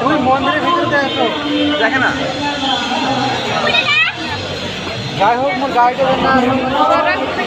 তুমি মন্দিরের ভিতরে দেখে না যাই হোক মোর গাড়ি দেবেন না খাচ্ছে